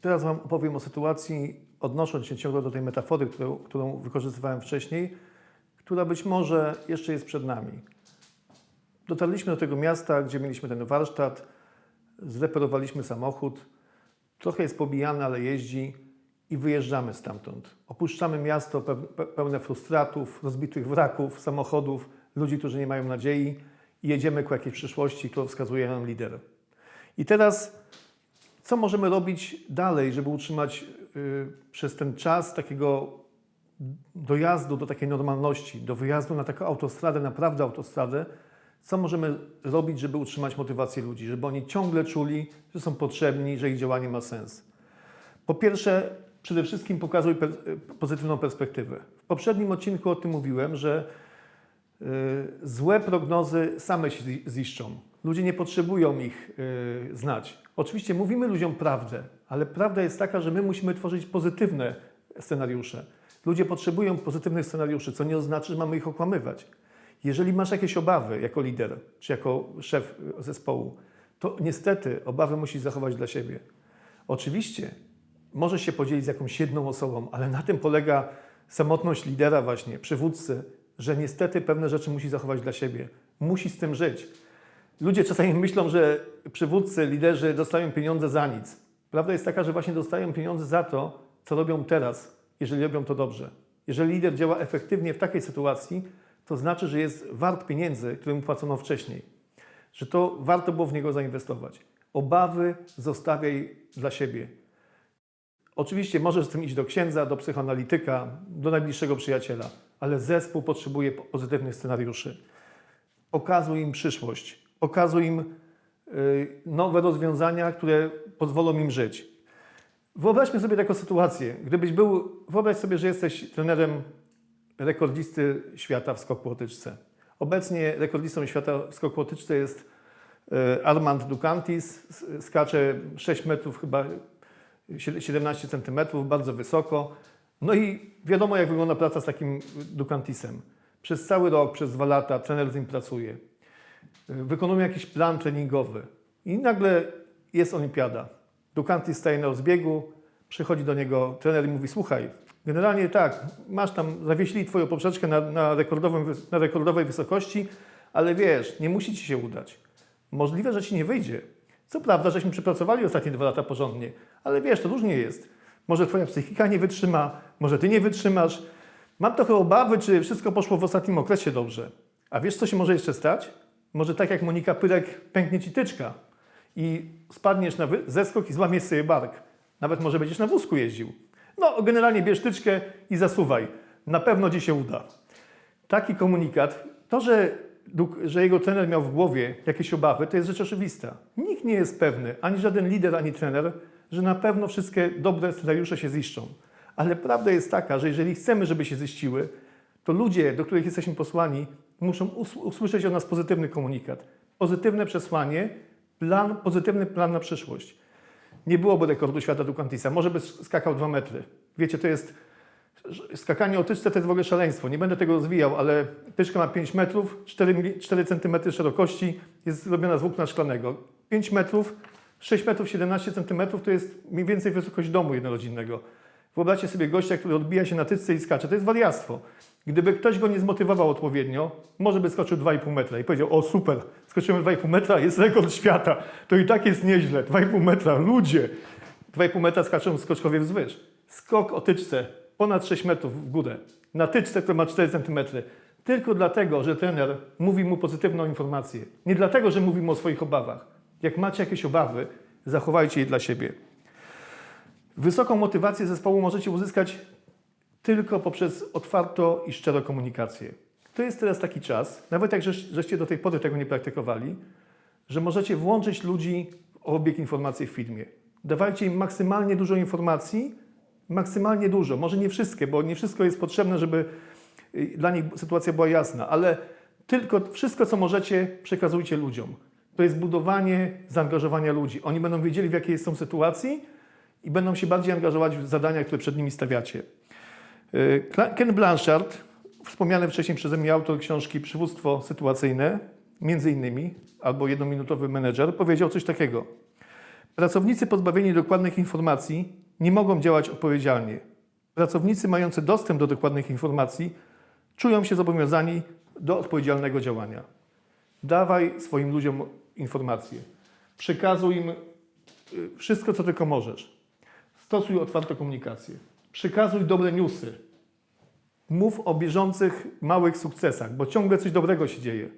Teraz Wam opowiem o sytuacji, odnosząc się ciągle do tej metafory, którą, którą wykorzystywałem wcześniej, która być może jeszcze jest przed nami. Dotarliśmy do tego miasta, gdzie mieliśmy ten warsztat, zreperowaliśmy samochód, trochę jest pobijany, ale jeździ i wyjeżdżamy stamtąd. Opuszczamy miasto pe- pe- pełne frustratów, rozbitych wraków, samochodów, ludzi, którzy nie mają nadziei i jedziemy ku jakiejś przyszłości, którą wskazuje nam lider. I teraz co możemy robić dalej, żeby utrzymać y, przez ten czas takiego dojazdu do takiej normalności, do wyjazdu na taką autostradę, naprawdę autostradę, co możemy robić, żeby utrzymać motywację ludzi, żeby oni ciągle czuli, że są potrzebni, że ich działanie ma sens. Po pierwsze, przede wszystkim pokazuj y, pozytywną perspektywę. W poprzednim odcinku o tym mówiłem, że y, złe prognozy same się zi- ziszczą. Ludzie nie potrzebują ich y, znać. Oczywiście mówimy ludziom prawdę, ale prawda jest taka, że my musimy tworzyć pozytywne scenariusze. Ludzie potrzebują pozytywnych scenariuszy, co nie oznacza, że mamy ich okłamywać. Jeżeli masz jakieś obawy jako lider czy jako szef zespołu, to niestety obawy musisz zachować dla siebie. Oczywiście możesz się podzielić z jakąś jedną osobą, ale na tym polega samotność lidera właśnie, przywódcy, że niestety pewne rzeczy musi zachować dla siebie. Musi z tym żyć. Ludzie czasami myślą, że przywódcy, liderzy dostają pieniądze za nic. Prawda jest taka, że właśnie dostają pieniądze za to, co robią teraz, jeżeli robią to dobrze. Jeżeli lider działa efektywnie w takiej sytuacji, to znaczy, że jest wart pieniędzy, które mu płacono wcześniej. Że to warto było w niego zainwestować. Obawy zostawiaj dla siebie. Oczywiście możesz z tym iść do księdza, do psychoanalityka, do najbliższego przyjaciela, ale zespół potrzebuje po- pozytywnych scenariuszy. Pokazuj im przyszłość, pokazuj im y, nowe rozwiązania, które pozwolą im żyć. Wyobraźmy sobie taką sytuację. Gdybyś był, wyobraź sobie, że jesteś trenerem rekordzisty świata w skoku łotyczce. Obecnie rekordzistą świata w skoku łotyczce jest y, Armand Ducantis, skacze 6 metrów chyba 17 centymetrów, bardzo wysoko. No i wiadomo, jak wygląda praca z takim Ducantisem. Przez cały rok, przez dwa lata trener z nim pracuje. Wykonuje jakiś plan treningowy i nagle jest olimpiada. Ducantis staje na rozbiegu, przychodzi do niego trener i mówi, słuchaj, generalnie tak, masz tam, zawiesili twoją poprzeczkę na, na, rekordowym, na rekordowej wysokości, ale wiesz, nie musi ci się udać. Możliwe, że ci nie wyjdzie. Co prawda, żeśmy przepracowali ostatnie dwa lata porządnie, ale wiesz, to różnie jest. Może twoja psychika nie wytrzyma, może ty nie wytrzymasz. Mam trochę obawy, czy wszystko poszło w ostatnim okresie dobrze. A wiesz, co się może jeszcze stać? Może tak jak Monika Pyrek pęknie ci tyczka i spadniesz na zeskok i złamiesz sobie bark. Nawet może będziesz na wózku jeździł. No, generalnie bierz tyczkę i zasuwaj. Na pewno ci się uda. Taki komunikat, to, że, że jego trener miał w głowie jakieś obawy, to jest rzecz oczywista. Nikt nie jest pewny, ani żaden lider, ani trener, że na pewno wszystkie dobre scenariusze się ziszczą. Ale prawda jest taka, że jeżeli chcemy, żeby się ziściły, to ludzie, do których jesteśmy posłani, muszą us- usłyszeć od nas pozytywny komunikat. Pozytywne przesłanie, plan, pozytywny plan na przyszłość. Nie byłoby rekordu świata Dukantisa, może by skakał dwa metry. Wiecie, to jest skakanie o tyczce to jest w ogóle szaleństwo. Nie będę tego rozwijał, ale tyczka ma 5 metrów, 4, mili- 4 cm szerokości, jest zrobiona z włókna szklanego. 5 metrów, 6 metrów 17 cm to jest mniej więcej wysokość domu jednorodzinnego. Wyobraźcie sobie gościa, który odbija się na tyczce i skacze. To jest wariactwo. Gdyby ktoś go nie zmotywował odpowiednio, może by skoczył 2,5 metra i powiedział, o super, skoczyłem 2,5 metra, jest rekord świata. To i tak jest nieźle. 2,5 metra, ludzie. 2,5 metra skaczą skoczkowie wzwyż. Skok o tyczce ponad 6 metrów w górę. Na tyczce, która ma 4 cm. Tylko dlatego, że trener mówi mu pozytywną informację. Nie dlatego, że mówi mu o swoich obawach. Jak macie jakieś obawy, zachowajcie je dla siebie. Wysoką motywację zespołu możecie uzyskać tylko poprzez otwartą i szczerą komunikację. To jest teraz taki czas, nawet jak żeś- żeście do tej pory tego nie praktykowali, że możecie włączyć ludzi w obieg informacji w firmie. Dawajcie im maksymalnie dużo informacji, maksymalnie dużo, może nie wszystkie, bo nie wszystko jest potrzebne, żeby y, dla nich sytuacja była jasna, ale tylko wszystko, co możecie, przekazujcie ludziom. To jest budowanie zaangażowania ludzi. Oni będą wiedzieli, w jakiej są sytuacji i będą się bardziej angażować w zadania, które przed nimi stawiacie. Y, Ken Blanchard, wspomniany wcześniej przeze mnie autor książki Przywództwo sytuacyjne, między innymi, albo jednominutowy menedżer, powiedział coś takiego. Pracownicy pozbawieni dokładnych informacji nie mogą działać odpowiedzialnie. Pracownicy mający dostęp do dokładnych informacji czują się zobowiązani do odpowiedzialnego działania. Dawaj swoim ludziom informacje. Przekazuj im y, wszystko, co tylko możesz. Stosuj otwartą komunikację. Przekazuj dobre newsy. Mów o bieżących małych sukcesach, bo ciągle coś dobrego się dzieje.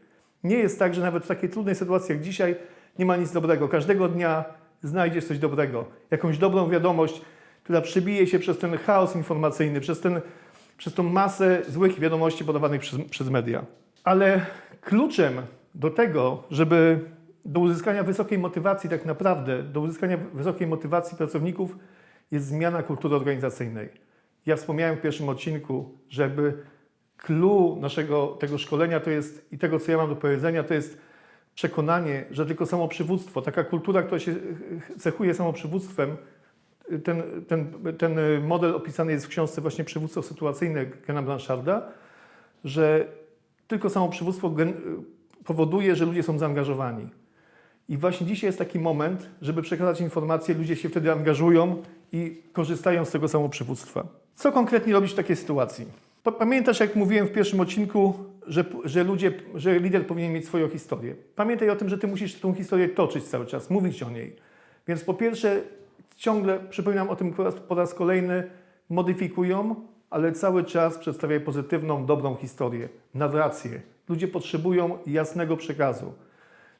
Nie jest tak, że nawet w takiej trudnej sytuacji jak dzisiaj nie ma nic dobrego. Każdego dnia znajdziesz coś dobrego, jakąś dobrą wiadomość, która przebije się przez ten chaos informacyjny, przez, ten, przez tą masę złych wiadomości podawanych przez, przez media. Ale kluczem do tego, żeby do uzyskania wysokiej motywacji, tak naprawdę, do uzyskania wysokiej motywacji pracowników jest zmiana kultury organizacyjnej. Ja wspomniałem w pierwszym odcinku, że jakby clue naszego tego szkolenia to jest i tego, co ja mam do powiedzenia, to jest przekonanie, że tylko samo przywództwo, taka kultura, która się cechuje samoprzywództwem, ten, ten, ten model opisany jest w książce właśnie Przywództwo sytuacyjne Kena Blancharda, że tylko samo przywództwo powoduje, że ludzie są zaangażowani. I właśnie dzisiaj jest taki moment, żeby przekazać informacje, ludzie się wtedy angażują i korzystają z tego samoprzywództwa. Co konkretnie robić w takiej sytuacji? Pa- Pamiętasz, jak mówiłem w pierwszym odcinku, że, że, ludzie, że lider powinien mieć swoją historię. Pamiętaj o tym, że ty musisz tą historię toczyć cały czas, mówić o niej. Więc po pierwsze, ciągle, przypominam o tym po raz, po raz kolejny, modyfikują, ale cały czas przedstawiaj pozytywną, dobrą historię, narrację. Ludzie potrzebują jasnego przekazu.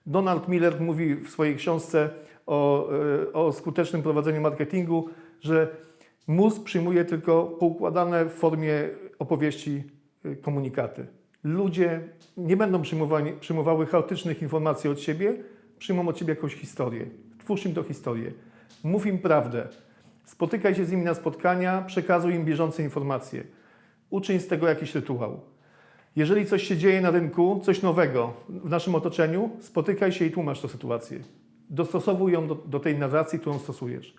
Donald Miller mówi w swojej książce o, e, o skutecznym prowadzeniu marketingu, że mózg przyjmuje tylko poukładane w formie opowieści e, komunikaty. Ludzie nie będą przyjmowały chaotycznych informacji od siebie, przyjmą od ciebie jakąś historię. Twórz im to historię. Mów im prawdę. Spotykaj się z nimi na spotkania, przekazuj im bieżące informacje. Uczyń z tego jakiś rytuał. Jeżeli coś się dzieje na rynku, coś nowego w naszym otoczeniu, spotykaj się i tłumacz tę sytuację. Dostosowuj ją do, do tej narracji, którą stosujesz.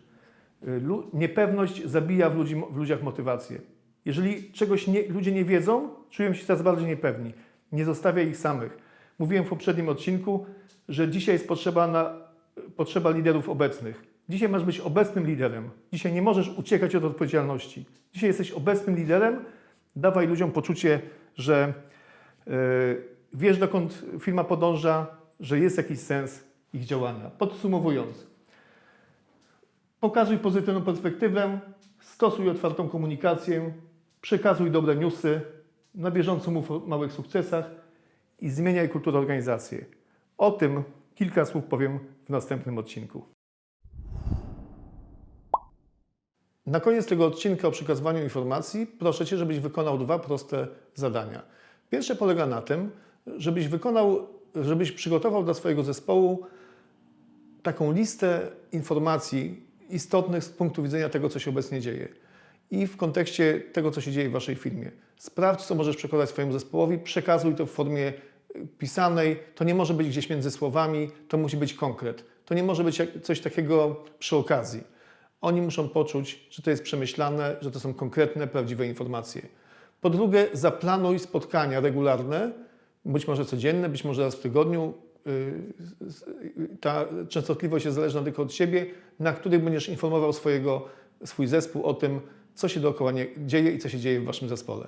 Y, niepewność zabija w, ludzi, w ludziach motywację. Jeżeli czegoś nie, ludzie nie wiedzą, czują się coraz bardziej niepewni. Nie zostawiaj ich samych. Mówiłem w poprzednim odcinku, że dzisiaj jest potrzeba, na, potrzeba liderów obecnych. Dzisiaj masz być obecnym liderem. Dzisiaj nie możesz uciekać od odpowiedzialności. Dzisiaj jesteś obecnym liderem. Dawaj ludziom poczucie, że yy, wiesz, dokąd firma podąża, że jest jakiś sens ich działania. Podsumowując, pokazuj pozytywną perspektywę, stosuj otwartą komunikację, przekazuj dobre newsy, na bieżąco mów o małych sukcesach i zmieniaj kulturę organizacji. O tym kilka słów powiem w następnym odcinku. Na koniec tego odcinka o przekazywaniu informacji proszę Cię, żebyś wykonał dwa proste zadania. Pierwsze polega na tym, żebyś wykonał, żebyś przygotował dla swojego zespołu taką listę informacji istotnych z punktu widzenia tego, co się obecnie dzieje i w kontekście tego, co się dzieje w Waszej firmie. Sprawdź, co możesz przekazać swojemu zespołowi, przekazuj to w formie y, pisanej. To nie może być gdzieś między słowami, to musi być konkret. To nie może być coś takiego przy okazji. Oni muszą poczuć, że to jest przemyślane, że to są konkretne, prawdziwe informacje. Po drugie, zaplanuj spotkania regularne, być może codzienne, być może raz w tygodniu. Yy, Ta częstotliwość jest zależna tylko od Ciebie, na których będziesz informował swojego, swój zespół o tym, co się dookoła nie dzieje i co się dzieje w Waszym zespole.